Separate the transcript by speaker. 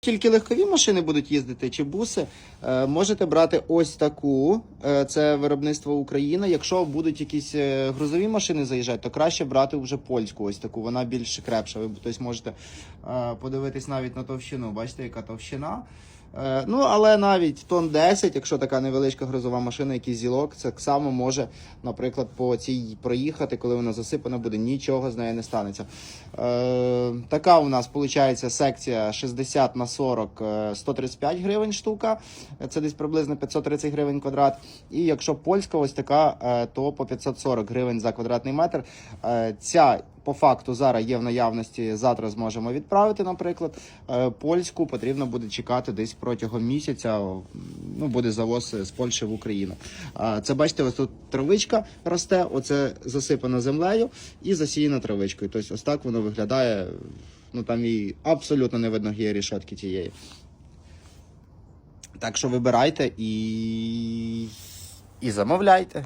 Speaker 1: Тільки легкові машини будуть їздити чи буси, е, можете брати ось таку. е, Це виробництво України. Якщо будуть якісь е, грузові машини заїжджати, то краще брати вже польську. Ось таку. Вона більш крепша. Ви тобто, можете подивитись навіть на товщину. Бачите, яка товщина. Е, Ну, але навіть тон 10, якщо така невеличка грузова машина, якийсь зілок, це так само може, наприклад, по цій проїхати, коли вона засипана буде, нічого з нею не станеться. Е, така у нас виходить секція 60 на 40, е, 135 гривень штука. Е, Це десь приблизно 530 гривень квадрат. І якщо польська ось така, е, то по 540 гривень за квадратний метр. Е, Ця по факту зараз є в наявності. Завтра зможемо відправити, наприклад. Е, Польську потрібно буде чекати десь протягом місяця. Ну, буде завоз з Польщі в Україну. Це бачите, ось тут травичка росте, оце засипано землею і засіяно травичкою. Тобто, ось так воно виглядає. Ну там і абсолютно не видно є рішотки тієї. Так що вибирайте і, і замовляйте.